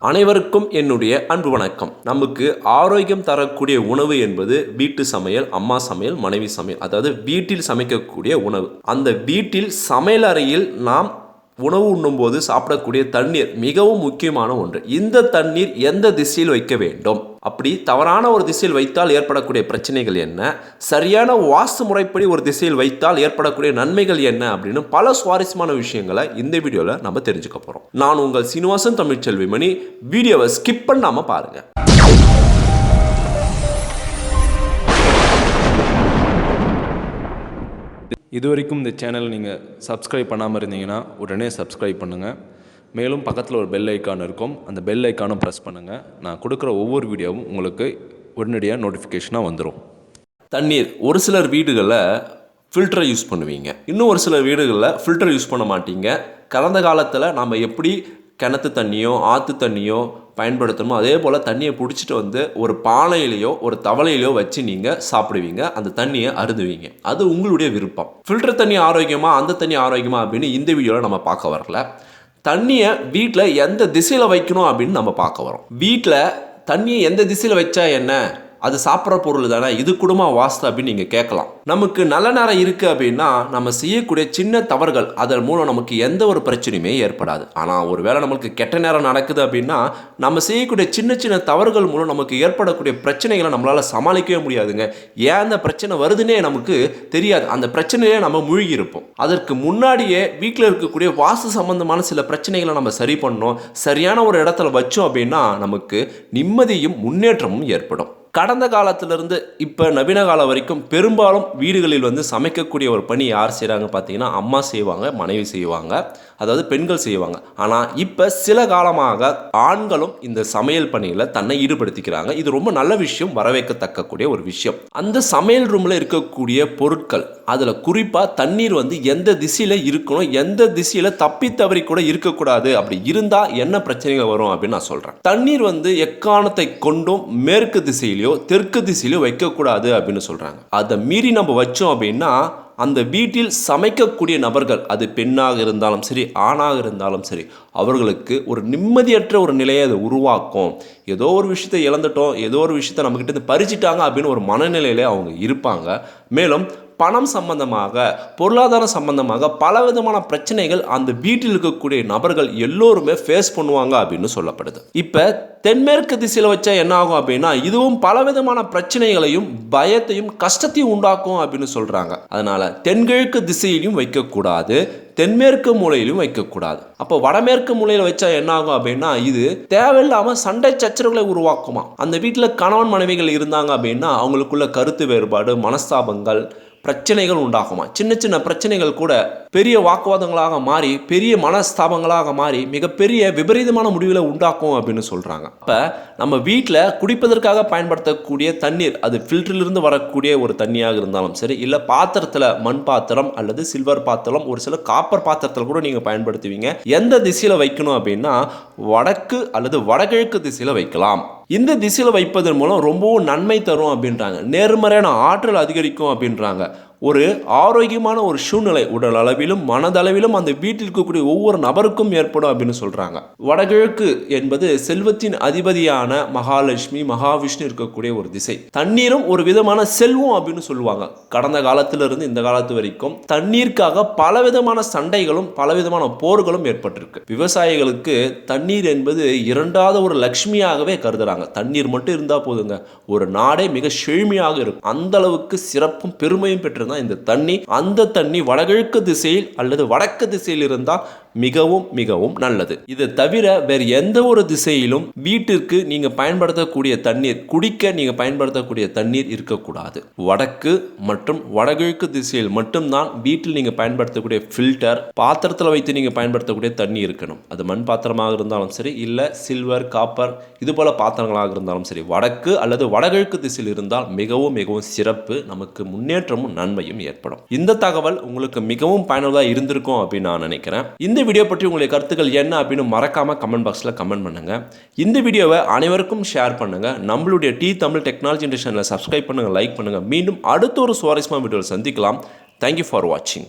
அனைவருக்கும் என்னுடைய அன்பு வணக்கம். நமக்கு ஆரோக்கியம் தரக்கூடிய உணவு என்பது வீட்டு சமையல் அம்மா சமையல் மனைவி சமையல் அதாவது வீட்டில் சமைக்கக்கூடிய உணவு. அந்த வீட்டில் சமையல் அறையில் நாம் உணவு உண்ணும்போது சாப்பிடக்கூடிய தண்ணீர் மிகவும் முக்கியமான ஒன்று. இந்த தண்ணீர் எந்த திசையில் வைக்க வேண்டும்? அப்படி தவறான ஒரு திசையில் வைத்தால் ஏற்படக்கூடிய பிரச்சனைகள் என்ன? சரியான வாஸ்து முறைப்படி ஒரு திசையில் வைத்தால் ஏற்படக்கூடிய நன்மைகள் என்ன? அப்படின்னு பல சுவாரஸ்யமான விஷயங்களை இந்த வீடியோவில் நம்ம தெரிஞ்சுக்க போகிறோம் நான் உங்கள் சீனிவாசன் தமிழ்ச்செல்வி மணி வீடியோவை ஸ்கிப் பண்ணாமல் பாருங்கள் இது வரைக்கும் இந்த சேனல் நீங்கள் சப்ஸ்கிரைப் பண்ணாமல் இருந்தீங்கன்னா உடனே சப்ஸ்கிரைப் பண்ணுங்கள் மேலும் பக்கத்தில் ஒரு பெல் ஐக்கான் இருக்கும். அந்த பெல் ஐக்கானும் ப்ரெஸ் பண்ணுங்கள் நான் கொடுக்குற ஒவ்வொரு வீடியோவும் உங்களுக்கு உடனடியாக நோட்டிஃபிகேஷனாக வந்துடும் தண்ணீர் ஒரு சிலர் வீடுகளில் ஃபில்டரை யூஸ் பண்ணுவீங்க. இன்னும் ஒரு சிலர் வீடுகளில் ஃபில்டர் யூஸ் பண்ண மாட்டீங்க. கடந்த காலத்தில் நம்ம எப்படி கிணத்து தண்ணியோ ஆற்று தண்ணியோ பயன்படுத்தணுமோ அதே போல் தண்ணியை பிடிச்சிட்டு வந்து ஒரு பானையிலையோ ஒரு தவளையிலையோ வச்சு நீங்கள் சாப்பிடுவீங்க. அந்த தண்ணியை அருந்துவீங்க. அது உங்களுடைய விருப்பம். ஃபில்டர் தண்ணி ஆரோக்கியமாக அந்த தண்ணி ஆரோக்கியமாக அப்படின்னு இந்த வீடியோவில் நம்ம பார்க்க வரல. தண்ணியை வீட்டில் எந்த திசையில் வைக்கணும் அப்படின்னு நம்ம பார்க்க வரோம். வீட்டில் தண்ணியை எந்த திசையில் வச்சா என்ன? அது சாப்பிட்ற பொருள் தானே? இது குடும்ப வாஸ்து அப்படின்னு நீங்கள் கேட்கலாம். நமக்கு நல்ல நேரம் இருக்குது அப்படின்னா நம்ம செய்யக்கூடிய சின்ன தவறுகள் அதன் மூலம் நமக்கு எந்த ஒரு பிரச்சனையுமே ஏற்படாது. ஆனால் ஒரு வேளை நம்மளுக்கு கெட்ட நேரம் நடக்குது அப்படின்னா நம்ம செய்யக்கூடிய சின்ன சின்ன தவறுகள் மூலம் நமக்கு ஏற்படக்கூடிய பிரச்சனைகளை நம்மளால் சமாளிக்கவே முடியாதுங்க. ஏன் அந்த பிரச்சனை வருதுன்னே நமக்கு தெரியாது. அந்த பிரச்சனையிலே நம்ம மூழ்கி இருப்போம். அதற்கு முன்னாடியே வீட்டில் இருக்கக்கூடிய வாஸ்து சம்பந்தமான சில பிரச்சனைகளை நம்ம சரி பண்ணோம் சரியான ஒரு இடத்துல வச்சோம் அப்படின்னா நமக்கு நிம்மதியும் முன்னேற்றமும் ஏற்படும். கடந்த காலத்திலிருந்து இப்போ நவீன காலம் வரைக்கும் பெரும்பாலும் வீடுகளில் வந்து சமைக்கக்கூடிய ஒரு பணி யார் செய்கிறாங்க பார்த்தீங்கன்னா அம்மா செய்வாங்க மனைவி செய்வாங்க அதாவது பெண்கள் செய்வாங்க. ஆனால் இப்போ சில காலமாக ஆண்களும் இந்த சமையல் பணியில் தன்னை ஈடுபடுத்திக்கிறாங்க. இது ரொம்ப நல்ல விஷயம் வரவேற்கத்தக்கக்கூடிய ஒரு விஷயம். அந்த சமையல் ரூமில் இருக்கக்கூடிய பொருட்கள் அதில் குறிப்பாக தண்ணீர் வந்து எந்த திசையில் இருக்கணும் எந்த திசையில் தப்பி தவறி கூட இருக்கக்கூடாது. அப்படி இருந்தால் என்ன பிரச்சனைகள் வரும் அப்படின்னு நான் சொல்கிறேன் தண்ணீர் வந்து எக்காரணத்தை கொண்டும் மேற்கு திசையிலையோ தெற்கு திசையிலையோ வைக்கக்கூடாது அப்படின்னு சொல்கிறாங்க அதை மீறி நம்ம வச்சோம் அப்படின்னா அந்த வீட்டில் சமைக்கக்கூடிய நபர்கள் அது பெண்ணாக இருந்தாலும் சரி ஆணாக இருந்தாலும் சரி அவர்களுக்கு ஒரு நிம்மதியற்ற ஒரு நிலையை அது உருவாக்கும். ஏதோ ஒரு விஷயத்தை இழந்துட்டோம் ஏதோ ஒரு விஷயத்தை நம்மக்கிட்ட இருந்து பறிச்சிட்டாங்க அப்படின்னு ஒரு மனநிலையில் அவங்க இருப்பாங்க. மேலும் பணம் சம்பந்தமாக பொருளாதாரம் சம்பந்தமாக பல விதமான பிரச்சனைகள் அந்த வீட்டில் இருக்கக்கூடிய நபர்கள் எல்லோருமே ஃபேஸ் பண்ணுவாங்க அப்படின்னு சொல்லப்படுது. இப்போ தென்மேற்கு திசையில் வச்சா என்ன ஆகும் அப்படின்னா இதுவும் பல விதமான பிரச்சனைகளையும் பயத்தையும் கஷ்டத்தையும் உண்டாக்கும் அப்படின்னு சொல்கிறாங்க அதனால் தென்கிழக்கு திசையிலையும் வைக்கக்கூடாது தென்மேற்கு மூலையிலும் வைக்கக்கூடாது. அப்போ வடமேற்கு மூலையில் வச்சா என்ன ஆகும் அப்படின்னா இது தேவையில்லாமல் சண்டை சச்சரவுகளை உருவாக்குமா? அந்த வீட்டில் கணவன் மனைவிகள் இருந்தாங்க அப்படின்னா அவங்களுக்குள்ள கருத்து வேறுபாடு மனஸ்தாபங்கள் பிரச்சனைகள் உண்டாகுமா? சின்ன சின்ன பிரச்சனைகள் கூட பெரிய வாக்குவாதங்களாக மாறி பெரிய மனஸ்தாபங்களாக மாறி மிகப்பெரிய விபரீதமான முடிவுகளை உண்டாக்கும் அப்படின்னு சொல்கிறாங்க அப்போ நம்ம வீட்டில் குடிப்பதற்காக பயன்படுத்தக்கூடிய தண்ணீர் அது ஃபில்டரிலிருந்து வரக்கூடிய ஒரு தண்ணியாக இருந்தாலும் சரி இல்லை பாத்திரத்தில் மண் பாத்திரம் அல்லது சில்வர் பாத்திரம் ஒரு சில காப்பர் பாத்திரத்தில் கூட நீங்கள் பயன்படுத்துவீங்க. எந்த திசையில் வைக்கணும் அப்படின்னா வடக்கு அல்லது வடகிழக்கு திசையில் வைக்கலாம். இந்த திசையில் வைப்பதன் மூலம் ரொம்பவும் நன்மை தரும் அப்படின்றாங்க. நேர்மறையான ஆற்றல் அதிகரிக்கும் அப்படின்றாங்க. ஒரு ஆரோக்கியமான ஒரு சூழ்நிலை உடல் அளவிலும் மனதளவிலும் அந்த வீட்டில் இருக்கக்கூடிய ஒவ்வொரு நபருக்கும் ஏற்படும் அப்படின்னு சொல்கிறாங்க வடகிழக்கு என்பது செல்வத்தின் அதிபதியான மகாலட்சுமி மகாவிஷ்ணு இருக்கக்கூடிய ஒரு திசை. தண்ணீரும் ஒரு விதமான செல்வம் அப்படின்னு சொல்லுவாங்க. கடந்த காலத்திலிருந்து இந்த காலத்து வரைக்கும் தண்ணீருக்காக பல விதமான சண்டைகளும் பல விதமான போர்களும் ஏற்பட்டிருக்கு. விவசாயிகளுக்கு தண்ணீர் என்பது இரண்டாவது ஒரு லட்சுமியாகவே கருதுறாங்க. தண்ணீர் மட்டும் இருந்தால் போதுங்க. ஒரு நாடே மிக செழுமையாக இருக்கும். அந்த அளவுக்கு சிறப்பும் பெருமையும் பெற்றிருந்தா இந்த தண்ணி. அந்த தண்ணி வடகிழக்கு திசையில் அல்லது வடக்கு திசையில் இருந்தால் மிகவும் மிகவும் நல்லது. இது தவிர வேறு எந்த ஒரு திசையிலும் வீட்டிற்கு நீங்க பயன்படுத்தக்கூடிய தண்ணீர் குடிக்க நீங்க பயன்படுத்தக்கூடிய தண்ணீர் இருக்கக்கூடாது. வடக்கு மற்றும் வடகிழக்கு திசையில் மட்டும்தான் வீட்டில் நீங்க பயன்படுத்தக்கூடிய ஃபில்டர் பாத்திரத்தில் வைத்து நீங்க பயன்படுத்தக்கூடிய தண்ணி இருக்கணும். அது மண் பாத்திரமாக இருந்தாலும் சரி இல்லை சில்வர் காப்பர் இது போல பாத்திரங்களாக இருந்தாலும் சரி. வடக்கு அல்லது வடகிழக்கு திசையில் இருந்தால் மிகவும் மிகவும் சிறப்பு. நமக்கு முன்னேற்றமும் நன்மையும் ஏற்படும். இந்த தகவல் உங்களுக்கு மிகவும் பயனுள்ளதாக இருந்திருக்கும் அப்படின்னு நான் நினைக்கிறேன். இந்த வீடியோ பற்றி உங்களுடைய கருத்துக்கள் என்ன அப்படின்னு மறக்காமல் கமெண்ட் பாக்ஸில் கமெண்ட் பண்ணுங்க. இந்த வீடியோவை அனைவருக்கும் ஷேர் பண்ணுங்கள் நம்மளுடைய டி தமிழ் டெக்னாலஜி இண்டஸ்ட்ரியனில் சப்ஸ்கிரைப் பண்ணுங்க லைக் பண்ணுங்கள் மீண்டும் அடுத்த ஒரு சுவாரஸ்யமான வீடியோவில் சந்திக்கலாம். தேங்க்யூ ஃபார் வாட்சிங்